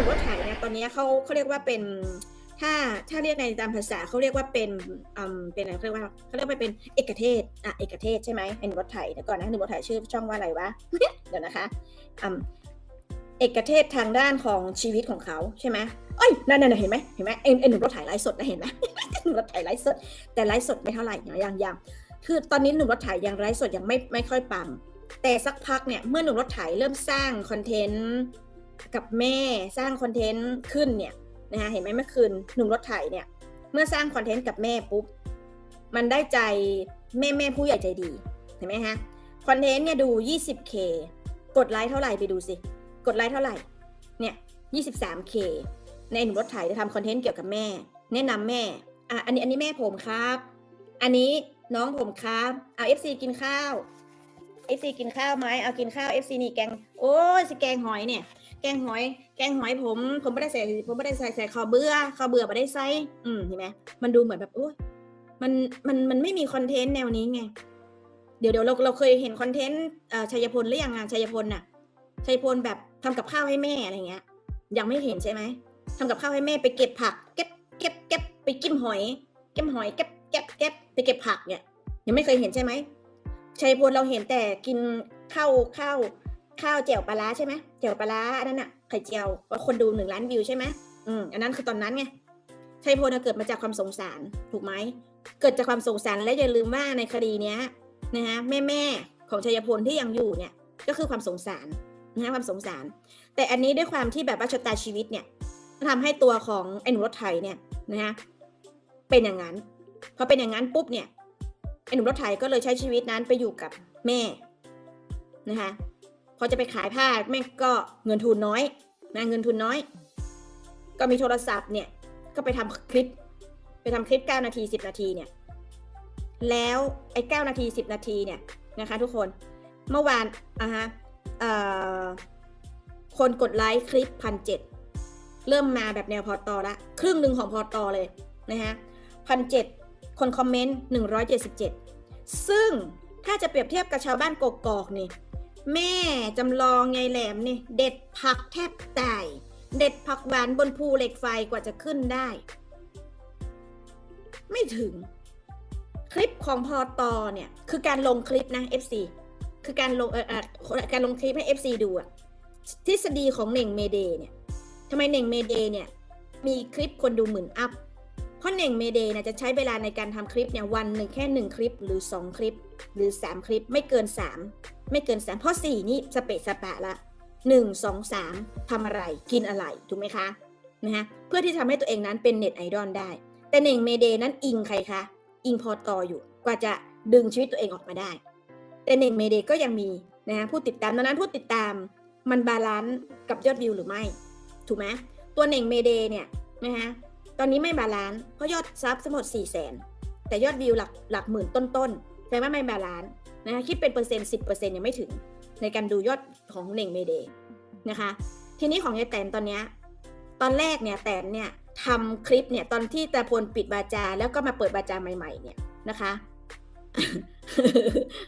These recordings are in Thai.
นุ่มรถไถเนี่ยตอนนี้เขาเขาเรียกว่าเป็นถ้าถ้าเรียกในตามภาษาเขาเรียกว่าเป็นอืมเป็นอะไรเขาเรียกว่าเขาเรียกว่าเป็นเอกเทศอะเอกเทศใช่ไหมหนุ่มรถไถเดี๋ยวก่อนนะหนุ่มรถไถชื่อช่องว่าอะไรวะเดี๋ยวนะคะอืมเอกเทศทางด้านของชีวิตของเขาใช่ไหมเอ้ยนั่นนั่นเห็นไหมเห็นไหมไอ้ไอ้หนุ่มรถไถไลฟ์สดนะเห็นไหมหนุ่มรถไถไลฟ์สด แต่ไลฟ์สดไม่เท่าไหร่นะยังยังคือตอนนี้หนุ่มรถไถยังไลฟ์สดยังไม่ไม่ค่อยปังแต่สักพักเนี่ยเมื่อหนุ่มรถไถเริ่มสร้างคอนเทนต์ กับแม่สร้างคอนเทนต์ขึ้นเนี่ยนะคะเห็นไหมเมื่อคืนหนุ่มรถไถเนี่ย เมื่อสร้างคอนเทนต์กับแม่ปุ๊บ มันได้ใจแม่แม่ผู้ใหญ่ใจดี เห็นไหมฮะคอนเทนต์เนี่ยดู 20k กดไลค์เท่าไหร่ไปดูสิ กดไลค์เท่าไหร่ เนี่ย 23k ในหนุ่มรถไถจะทำคอนเทนต์เกี่ยวกับแม่ แนะนำแม่ อะ อันนี้อันนี้แม่ผมครับ อันนี้น้องผมครับเอา FC กินข้าว FC กินข้าวไหมเอากินข้าว FC นี่แกง โอ้ยสิแกงหอยเนี่ย แกงหอย แกงหอยผม ผมไม่ได้ใส่ผมไม่ได้ใส่ใส่ขอเบื่อขอเบื่อไม่ได้ใส่อืมเห็นไหมมันดูเหมือนแบบโอ้ยมันมันมันไม่มีคอนเทนต์แนวนี้ไง เดี๋ยวเดี๋ยวเราเราเคยเห็นคอนเทนต์ชัยพลหรือยังอะชัยพลน่ะชัยพลแบบทำกับข้าวให้แม่อะไรเงี้ย ยังไม่เห็นใช่ไหมทำกับข้าวให้แม่ไปเก็บผัก เก็บเก็บเก็บไปกิ้มหอย เก็บหอยเก็บเก็บเก็บไปเก็บผักเนี่ยยังไม่เคยเห็นใช่ไหมชัยพลเราเห็นแต่กินข้าวข้าว ข้าวแจ่วปลาร้าใช่ไหมแจ่วปลาร้าอันนั้นอะไข่เจียวว่าคนดูหนึ่งล้านวิวใช่ไหมอืมอันนั้นคือตอนนั้นไงชัยพลเกิดมาจากความสงสารถูกไหมเกิดจากความสงสารและอย่าลืมว่าในคดีเนี้ยนะฮะแม่แม่ของชัยพลที่ยังอยู่เนี่ยก็คือความสงสารนะฮะความสงสาร แต่อันนี้ด้วยความที่แบบว่าชะตาชีวิตเนี่ยทำให้ตัวของไอ้หนุ่มรถไถเนี่ยนะฮะเป็นอย่างนั้นพอเป็นอย่างนั้นปุ๊บเนี่ยไอ้หนุ่มรถไถก็เลยใช้ชีวิตนั้นไปอยู่กับแม่นะคะ พอจะไปขายผ้าแม่งก็เงินทุนน้อยนะเงินทุนน้อย ก็มีโทรศัพท์เนี่ยก็ไปทำคลิป ไปทำคลิป 9 นาที 10 นาทีเนี่ยแล้วไอ้9นาที 10 นาทีเนี่ยนะคะทุกคนเมื่อวานอะฮะคนกดไลค์คลิปพันเจ็ดเริ่มมาแบบแนวพอตอละ ครึ่งหนึ่งของพอตอเลยนะฮะพันเจ็ดคนคอมเมนต์ 177 ซึ่งถ้าจะเปรียบเทียบกับชาวบ้านกกอกนี่ แม่จำลองไงแหลมนี่เด็ดผักแทบตาย เด็ดผักหวานบนภูเหล็กไฟกว่าจะขึ้นได้ ไม่ถึง คลิปของพอตอเนี่ย คือการลงคลิปนะ FC คือการลงเอ่อการลงคลิปให้ FC ดูอะทฤษฎีของเน่งเมเดเนี่ยทำไมเน่งเมเดเนี่ย มีคลิปคนดูหมื่นอัพ เพราะเน่งเมเดเนี่ยจะใช้เวลาในการทำคลิปเนี่ยวันหนึ่งแค่1คลิปหรือ2คลิป หรือ3คลิปไม่เกิน3 ไม่เกิน3เพราะ4นี่สเปะสปะละ1 2 3ทำอะไรกินอะไรถูกไหมคะนะฮะเพื่อที่ทำให้ตัวเองนั้นเป็นเน็ตไอดอลได้ แต่เน่งเมเดย์นั้นอิงใครคะอิงพอตออยู่กว่าจะดึงชีวิตตัวเองออกมาได้ แต่เน่งเมเดย์ก็ยังมีนะฮะผู้ติดตามดังนั้นผู้ติดตามมันบาลานซ์กับยอดวิวหรือไม่ ถูกไหมตัวเน่งเมเดย์เนี่ยนะฮะตอนนี้ไม่บาลานซ์เพราะยอดซับทั้งหมด4 0 0 0 0 0 แต่ยอดวิวหลักหลักหมื่นต้นๆแสดงว่าไม่บาลานซ์ นะคะคิดเป็นเปอร์เซ็นต์สิยังไม่ถึง ในการดูยอดของเน่งเมเดย์นะคะ ทีนี้ของยายแตนตอนเนี้ยตอนแรกเนี่ยแตนเนี่ยทำคลิปเนี่ยตอนที่ตาพลปิดบาจาแล้วก็มาเปิดบาจาใหม่ ๆ เนี่ยนะคะ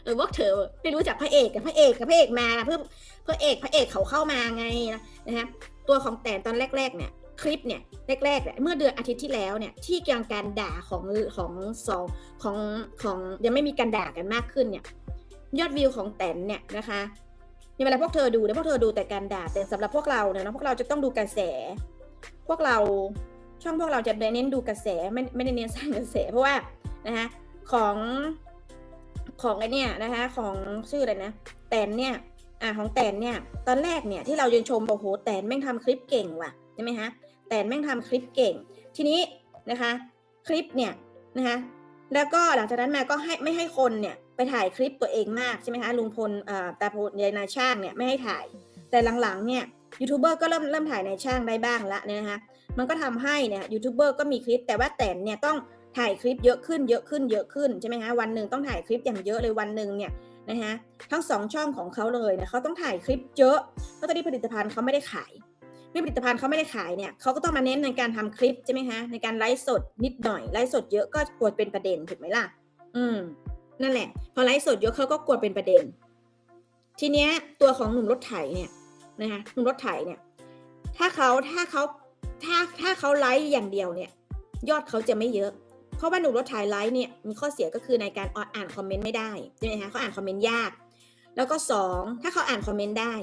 เออพวกเธอไม่รู้จักพระเอกกับพระเอกกับพระเอกมาเพื่อพระเอกพระเอกเขาเข้ามาไงนะฮะตัวของแตนตอนแรก ๆ เนี่ยคลิปเนี่ยแรกๆเนี่ยเมื่อเดือนอาทิตย์ที่แล้วเนี่ยที่เกลางการด่าของของสองของของยังไม่มีการด่ากันมากขึ้นเนี่ย ยอดวิวของแตนเนี่ยนะคะในเวลาพวกเธอดูเนี่ยพวกเธอดูแต่การด่าแต่สำหรับพวกเราเนี่ยนะพวกเราจะต้องดูกระแส พวกเราช่องพวกเราจะเน้นดูกระแสไม่ไม่ได้เน้นสร้างกระแสเพราะว่านะคะของของไอเนี่ยนะคะของชื่ออะไรนะแตนเนี่ยอ่าของแตนเนี่ยตอนแรกเนี่ยที่เรายืนชมบอกโหแตนแม่งทำคลิปเก่งว่ะใช่ไหมฮะแต่แม่งทำคลิปเก่ง ทีนี้นะคะคลิปเนี่ยนะคะแล้วก็หลังจากนั้นมาก็ให้ไม่ให้คนเนี่ย ไปถ่ายคลิปตัวเองมากใช่ไหมคะลุงพลเอ่อตาโพยายนาช่างเนี่ยไม่ให้ถ่าย แต่หลังๆเนี่ยยูทูบเบอร์ก็เริ่มเริ่มถ่ายในช่างได้บ้างละเนี่ยนะคะมันก็ทำให้เนี่ยยูทูบเบอร์ก็มีคลิปแต่ว่าแต่เนี่ยต้องถ่ายคลิปเยอะขึ้นเยอะขึ้นเยอะขึ้นใช่ไหมคะวันหนึ่งต้องถ่ายคลิปอย่างเยอะเลยวันหนึ่งเนี่ยนะคะทั้งสองช่องของเขาเลยเนะเขาต้องถ่ายคลิปเยอะเพราะตอนนี้ผลิตภัณฑ์เขาไม่ได้ขายเมื่อผลิตภัณฑ์เขาไม่ได้ขายเนี่ยเขาก็ต้องมาเน้นในการทำคลิปใช่ไหมคะในการไลฟ์สดนิดหน่อยไลฟ์สดเยอะก็กลัวเป็นประเด็นถูกไหมล่ะ อืม นั่นแหละ พอไลฟ์สดเยอะเขาก็กลัวเป็นประเด็น ทีเนี้ยตัวของหนุ่มรถไถเนี่ยนะคะหนุ่มรถไถเนี่ย ถ้าเขาถ้าเขาถ้าถ้าเขาไลฟ์อย่างเดียวเนี่ย ยอดเขาจะไม่เยอะ เพราะว่าหนุ่มรถถ่ายไลฟ์เนี่ยมีข้อเสียก็คือในการอ่านคอมเมนต์ไม่ได้ใช่ไหมคะเขาอ่านคอมเมนต์ยาก แล้วก็สองถ้าเขาอ่านคอมเมนต์ได้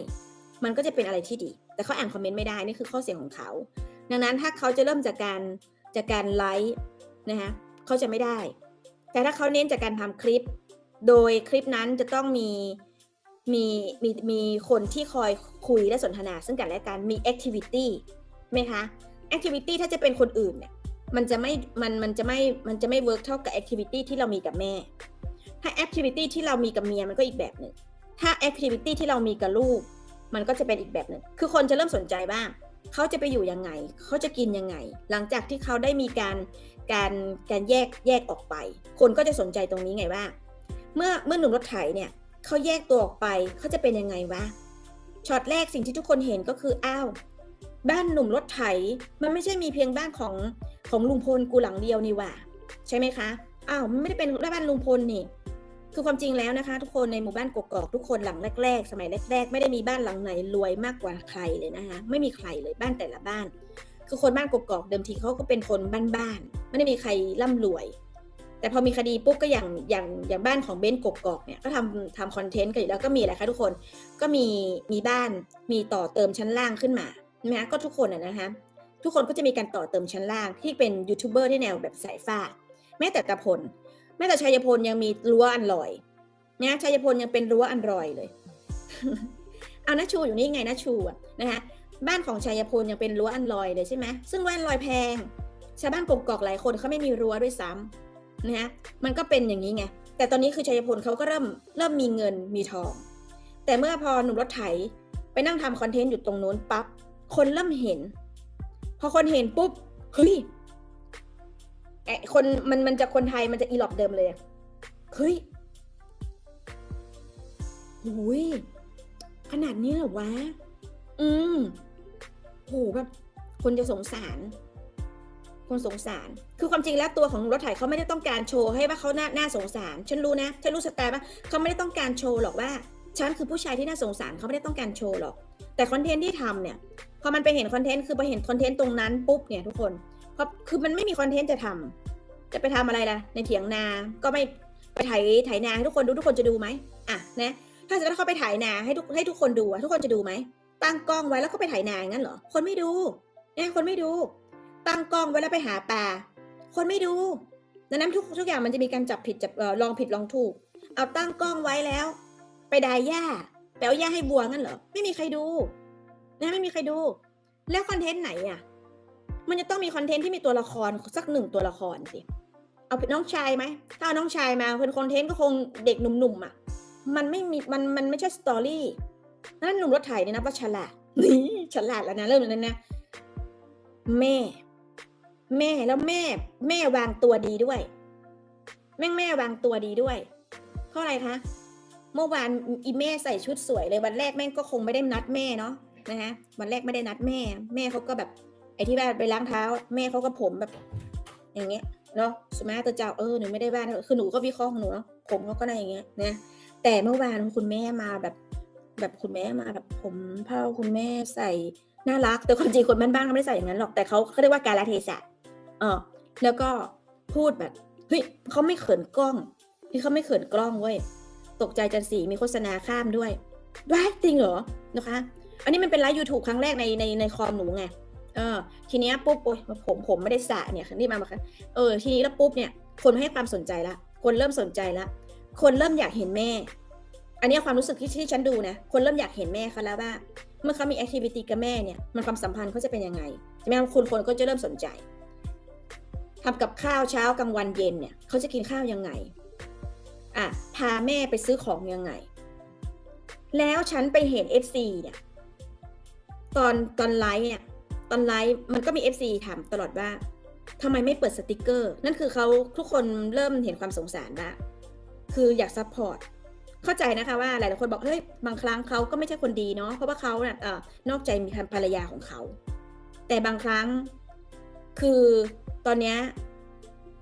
มันก็จะเป็นอะไรที่ดี แต่เขาอ่านคอมเมนต์ไม่ได้นี่คือข้อเสียของเขา ดังนั้นถ้าเขาจะเริ่มจากการจากการไลฟ์นะคะเขาจะไม่ได้ แต่ถ้าเขาเน้นจากการทำคลิป โดยคลิปนั้นจะต้องมีมีมีมีคนที่คอยคุยและสนทนา ซึ่งกันและกันมี activity ไหมคะ activity ถ้าจะเป็นคนอื่นเนี่ยมันจะไม่มันมันจะไม่มันจะไม่ work เท่ากับ activity ที่เรามีกับแม่ ถ้า activity ที่เรามีกับเมียมันก็อีกแบบหนึ่งถ้า activity ที่เรามีกับลูก มันก็จะเป็นอีกแบบหนึ่งคือคนจะเริ่มสนใจบ้าง เขาจะไปอยู่ยังไง เขาจะกินยังไง หลังจากที่เขาได้มีการการการแยกแยกออกไป คนก็จะสนใจตรงนี้ไงว่า เมื่อเมื่อหนุ่มรถไถเนี่ยเขาแยกตัวออกไปเขาจะเป็นยังไงวะช็อตแรกสิ่งที่ทุกคนเห็นก็คืออ้าวบ้านหนุ่มรถไถมันไม่ใช่มีเพียงบ้านของของลุงพลกูหลังเดียวนี่ว่าใช่ไหมคะอ้าวมันไม่ได้เป็นบ้านลุงพลนี่ คือความจริงแล้วนะคะ ทุกคนในหมู่บ้านกกอกทุกคนหลังแรก ๆ สมัยแรก ๆ ไม่ได้มีบ้านหลังไหนรวยมากกว่าใครเลยนะคะ ไม่มีใครเลยบ้านแต่ละบ้าน คือคนบ้านกกอกเดิมทีเขาก็เป็นคนบ้านๆไม่ได้มีใครร่ำรวย แต่พอมีคดีปุ๊บก็อย่างอย่างอย่างบ้านของเบนกกอกเนี่ยก็ทำทำคอนเทนต์กันอยู่แล้วก็มีอะไรคะทุกคนก็มีมีบ้านมีต่อเติมชั้นล่างขึ้นมาใช่ไหมคะก็ทุกคนนะคะทุกคนก็จะมีการต่อเติมชั้นล่างที่เป็นยูทูบเบอร์ที่แนวแบบสายฟ้า แม้แต่ตะพล แม้แต่ชัยพลยังมีรั้วอันลอยนะชัยพลยังเป็นรั้วอันรอยเลยเอานะชูอยู่นี่ไงนะชูอะนะคะบ้านของชัยพลยังเป็นรั้วอันลอยเลยใช่ไหมซึ่งว่าอันลอยแพงชาวบ้านกกอกหลายคนเขาไม่มีรั้วด้วยซ้ำนะฮะมันก็เป็นอย่างนี้ไงแต่ตอนนี้คือชัยพลเขาก็เริ่มเริ่มมีเงินมีทอง แต่เมื่อพอหนุ่มรถไถไปนั่งทำคอนเทนต์อยู่ตรงนู้นปั๊บคนเริ่มเห็น พอคนเห็นปุ๊บเฮ้ย คนมันมันจะคนไทยมันจะอีหลอบเดิมเลยอะเฮ้ยหุยขนาดนี้เหรอวะ อืมโหแบบ คนจะสงสาร คนสงสาร คือความจริงแล้วตัวของรถไถเขาไม่ได้ต้องการโชว์ให้ว่าเขาหน้าหน้าสงสาร ฉันรู้นะ ฉันรู้สไตล์ว่าเขาไม่ได้ต้องการโชว์หรอกว่า ฉันคือผู้ชายที่น่าสงสารเขาไม่ได้ต้องการโชว์หรอก แต่คอนเทนต์ที่ทำเนี่ย พอมันไปเห็นคอนเทนต์คือไปเห็นคอนเทนต์ตรงนั้นปุ๊บเนี่ยทุกคน ราะคือมันไม่มีคอนเทนต์จะทำจะไปทำอะไรล่ะ ในเถียงนา ก็ไม่ไปไถไถนาให้ทุกคนดูทุกคนจะดูไหมอะนะถ้าจะเขาไปไถนาให้ทุกให้ทุกคนดูอะทุกคนจะดูไหมตั้งกล้องไว้แล้วก็ไปไถนาอย่างนั้นเหรอคนไม่ดูเนี่ยคนไม่ดู ตั้งกล้องไว้แล้วไปหาปลาคนไม่ดูดังนั้นทุกทุกอย่างมันจะมีการจับผิดจับออลองผิดลองถูก เอาตั้งกล้องไว้แล้ว ไปดายหญ้าไปเอาหญ้าให้บัวงั้นเหรอไม่มีใครดู นะไม่มีใครดู แล้วคอนเทนต์ไหนอะ มันจะต้องมีคอนเทนต์ที่มีตัวละครสักหนึ่งตัวละครสิ เอาน้องชายไหม ถ้าเอาน้องชายมาเป็นคอนเทนต์ก็คงเด็กหนุ่มๆอะ มันไม่มี มัน มันไม่ใช่สตอรี่ นั่นหนุ่มรถไถเนี่ยนะว่าฉลาด นี่ฉลาดแล้วนะเริ่มแล้วนะ แม่ แม่แล้วแม่ แม่วางตัวดีด้วย แม่งแม่วางตัวดีด้วย เพราะอะไรคะ เมื่อวานอีแม่ใส่ชุดสวยเลยวันแรกแม่งก็คงไม่ได้นัดแม่เนาะนะฮะวันแรกไม่ได้นัดแม่ แม่เขาก็แบบ อ้ที่ว่าไปล้างเท้า แม่เขาก็ผมแบบ อย่างเงี้ยเนาะสมาร์ตเจ้าเออหนูไม่ได้บ้านคือหนูก็วิเคราะห์ของหนูเนาะผมเขาก็ได้อย่างเงี้ยนะแต่เมื่อวานคุณแม่มาแบบ แบบคุณแม่มาแบบผมเผาคุณแม่ใส่น่ารัก แต่ความจริงคนบ้านๆเขาไม่ได้ใส่อย่างนั้นหรอกแต่เขาเขาเรียกว่าการละเทศะเออแล้วก็พูดแบบเฮ้ยเขาไม่เขินกล้องที่เขาไม่เขินกล้องเว้ยตกใจจันสีมีโฆษณาข้ามด้วยว้ายจริงเหรอนะคะ อันนี้มันเป็นไลฟ์ยูทูบครั้งแรกในในในคอมหนูไง เออทีเนี้ยปุ๊บโอ้ยผมผมไม่ได้สระเนี่ยนี่มามาค่ะเออทีนี้แล้วปุ๊บเนี่ยคนให้ความสนใจละ คนเริ่มสนใจละ คนเริ่มอยากเห็นแม่ อันนี้ความรู้สึกที่ที่ฉันดูนะ คนเริ่มอยากเห็นแม่เขาแล้วว่า เมื่อเขามีแอคทิวิตี้กับแม่เนี่ย มันความสัมพันธ์เขาจะเป็นยังไงใช่ไหมคุณคนก็จะเริ่มสนใจทำกับข้าวเช้ากลางวันเย็นเนี่ยเขาจะกินข้าวยังไง อะ พาแม่ไปซื้อของยังไง แล้วฉันไปเห็น FC เนี่ย ตอนตอนไลฟ์เนี่ย ตอนไลฟ์มันก็มี FC ถามตลอดว่าทำไมไม่เปิดสติกเกอร์ นั่นคือเขาทุกคนเริ่มเห็นความสงสารว่าคืออยากซัพพอร์ตเข้าใจนะคะว่าหลายๆคนบอกเฮ้ยบางครั้งเขาก็ไม่ใช่คนดีเนาะเพราะว่าเขาเนี่ยเอ่อนอกใจมีภรรยาของเขา แต่บางครั้งคือตอนเนี้ย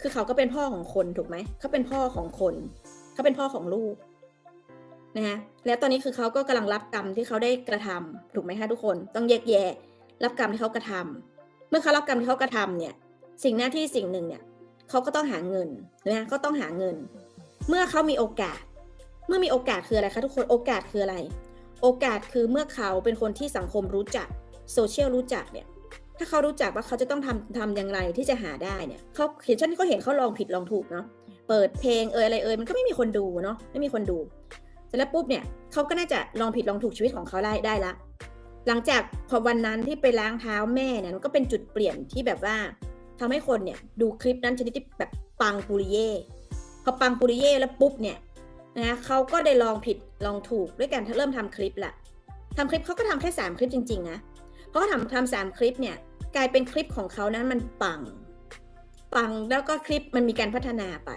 คือเขาก็เป็นพ่อของคนถูกไหมเขาเป็นพ่อของคนเขาเป็นพ่อของลูกนะคะแล้วตอนนี้คือเขาก็กำลังรับกรรมที่เขาได้กระทำถูกไหมคะทุกคนต้องแยกแยะ รับกรรมที่เขากระทำเมื่อเขารับกรรมที่เขากระทำเนี่ย สิ่งหน้าที่สิ่งหนึ่งเนี่ยเขาก็ต้องหาเงินนะก็ต้องหาเงิน เมื่อเขามีโอกาส เมื่อมีโอกาสคืออะไรคะทุกคนโอกาสคืออะไร โอกาสคือเมื่อเขาเป็นคนที่สังคมรู้จักโซเชียลรู้จักเนี่ยถ้าเขารู้จักว่าเขาจะต้องทำทำอย่างไรที่จะหาได้เนี่ยเขาเห็นฉันก็เห็นเขาลองผิดลองถูกเนาะเปิดเพลงเอยอะไรเอยมันก็ไม่มีคนดูเนาะไม่มีคนดูเสร็จแล้วปุ๊บเนี่ยเขาก็น่าจะลองผิดลองถูกชีวิตของเขาได้ได้ละ หลังจากพอวันนั้นที่ไปล้างเท้าแม่เนี่ยมันก็เป็นจุดเปลี่ยนที่แบบว่าทำให้คนเนี่ยดูคลิปนั้นชนิดที่แบบปังปุริเย่พอปังปุริเย่แล้วปุ๊บเนี่ยนะเขาก็ได้ลองผิดลองถูกด้วยการเริ่มทำคลิปละทำคลิปเขาก็ทำแค่สามคลิปจริงๆนะเพราะเขาทำทำสามคลิปเนี่ยกลายเป็นคลิปของเขานั้นมันปัง ปังแล้วก็คลิปมันมีการพัฒนาไป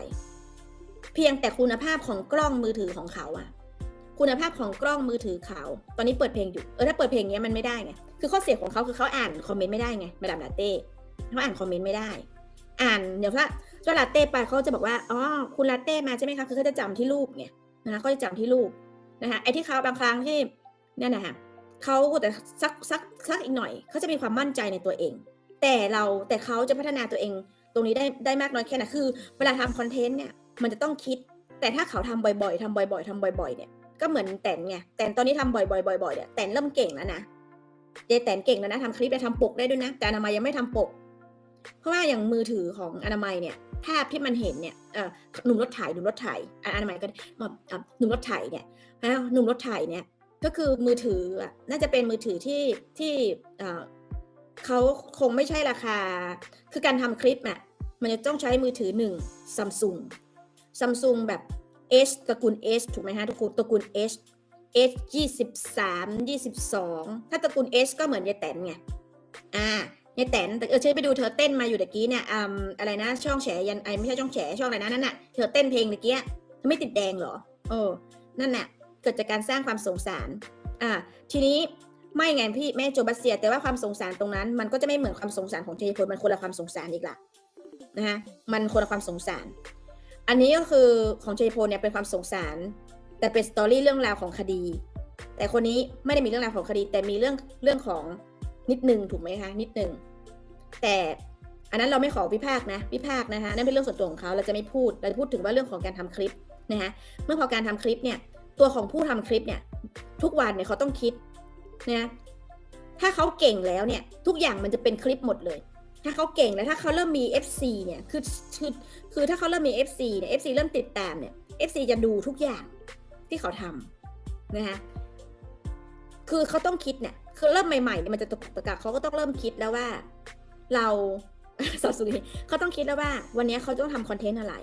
เพียงแต่คุณภาพของกล้องมือถือของเขาอะ คุณภาพของกล้องมือถือเขา ตอนนี้เปิดเพลงอยู่ เออถ้าเปิดเพลงเนี้ยมันไม่ได้ไง คือข้อเสียของเขาคือเขาอ่านคอมเมนต์ไม่ได้ไง มาดามลาเต้เขาอ่านคอมเมนต์ไม่ได้ อ่านเดี๋ยวถ้าเจ้าลาเต้ไปเขาจะบอกว่า อ๋อ คุณลาเต้มาใช่ไหมคะ คือเขาจะจำที่รูปไงนะคะเขาจะจำที่รูปนะคะ ไอ้ที่เขาบางครั้งที่เนี่ยนะคะเขาแต่สักสักสักอีกหน่อย เขาจะมีความมั่นใจในตัวเอง แต่เราแต่เขาจะพัฒนาตัวเอง ตรงนี้ได้ได้มากน้อยแค่ไหน คือ เวลาทำคอนเทนต์เนี่ย มันจะต้องคิด แต่ถ้าเขาทำบ่อยๆทำบ่อย ๆทำบ่อย ๆ เนี่ย ก็เหมือนแตนไงแตนตอนนี้ทำบ่อยๆบ่อยๆเนี่ยแตนเริ่มเก่งแล้วนะเจแตนเก่งแล้วนะทำคลิปไปทำปกได้ด้วยนะ แต่อนามัยยังไม่ทำปก เพราะว่าอย่างมือถือของอนามัยเนี่ยภาพที่มันเห็นเนี่ยเออหนุ่มรถไถหนุ่มรถถอะอนามัยก็แบบหนุ่มรถไถเนี่ยหนุ่มรถไถเนี่ยก็คือมือถือน่าจะเป็นมือถือที่ที่เอ่อเขาคงไม่ใช่ราคา คือการทำคลิปอะมันจะต้องใช้มือถือหนึ่งซัมซุงซัมซุงแบบ H ตระกูล H ถูกไหมฮะตระกูลตระกูล H H ยี่สิบสามยี่สิบสองถ้าตระกูล H ก็เหมือนยายแตนไงอ่ายายแตนแต่เออเชยไปดูเธอเต้นมาอยู่ตะกี้เนี่ยอืมอะไรนะช่องแฉยันไอไม่ใช่ช่องแฉช่องอะไรนะนั่นน่ะเธอเต้นเพลงตะกี้เธอไม่ติดแดงเหรอเออนั่นน่ะเกิดจากการสร้างความสงสารอ่าทีนี้ไม่ไงพี่แม่โจบัสเซีย แต่ว่าความสงสารตรงนั้น มันก็จะไม่เหมือนความสงสารของเจพลมันคนละความสงสารอีกละนะคะมันคนละความสงสาร อันนี้ก็คือของเจพลเนี่ยเป็นความสงสาร แต่เป็นสตอรี่เรื่องราวของคดี แต่คนนี้ไม่ได้มีเรื่องราวของคดี แต่มีเรื่องเรื่องของนิดนึงถูกไหมคะนิดนึงแต่อันนั้นเราไม่ขอวิพากษ์นะวิพากษ์นะคะนั่นเป็นเรื่องส่วนตัวของเขาเราจะไม่พูดเราจะพูดถึงว่าเรื่องของการทำคลิปนะคะเมื่อพอการทำคลิปเนี่ยตัวของผู้ทำคลิปเนี่ยทุกวันเนี่ยเขาต้องคิดนะถ้าเขาเก่งแล้วเนี่ยทุกอย่างมันจะเป็นคลิปหมดเลย ถ้าเขาเก่งแล้วถ้าเขาเริ่มมี FC เนี่ยคือคือคือถ้าเขาเริ่มมี FC เนี่ย FC เริ่มติดตามเนี่ย FC จะดูทุกอย่างที่เขาทำนะคะคือเขาต้องคิดเนี่ยคือเริ่มใหม่ๆเนี่ยมันจะตกตะกักเขาก็ต้องเริ่มคิดแล้วว่า เราสาวสุรีเขาต้องคิดแล้วว่า วันนี้เขาต้องทำคอนเทนต์อะไร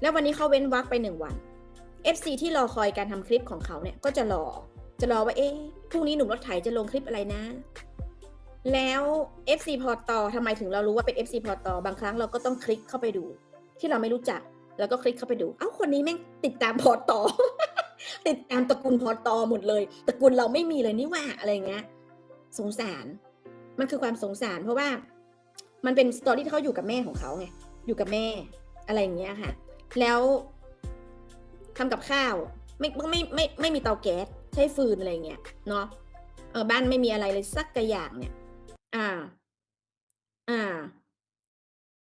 แล้ววันนี้เขาเว้นวักไปหนึ่งวัน FC ที่รอคอยการทำคลิปของเขาเนี่ยก็จะรอ จะรอว่าเอ๊ะพรุ่งนี้หนุ่มรถไถจะลงคลิปอะไรนะ แล้ว FC พอตอทำไมถึงเรารู้ว่าเป็น FC พอตอบางครั้งเราก็ต้องคลิกเข้าไปดู ที่เราไม่รู้จัก แล้วก็คลิกเข้าไปดู เอ้าคนนี้แม่งติดตามพอตอติดตามตระกูลพอตอหมดเลยตระกูลเราไม่มีเลยนี่ว่าอะไรเงี้ยสงสาร มันคือความสงสาร เพราะว่ามันเป็นสตอรี่ที่เขาอยู่กับแม่ของเขาไงอยู่กับแม่อะไรอย่างเงี้ยค่ะ แล้วทำกับข้าว ไม่ไม่ไม่ไม่ไม่มีเตาแก๊สใช้ฟืนอะไรเงี้ยเนาะเออบ้านไม่มีอะไรเลยสักกระอย่างเนี่ย อ่าอ่า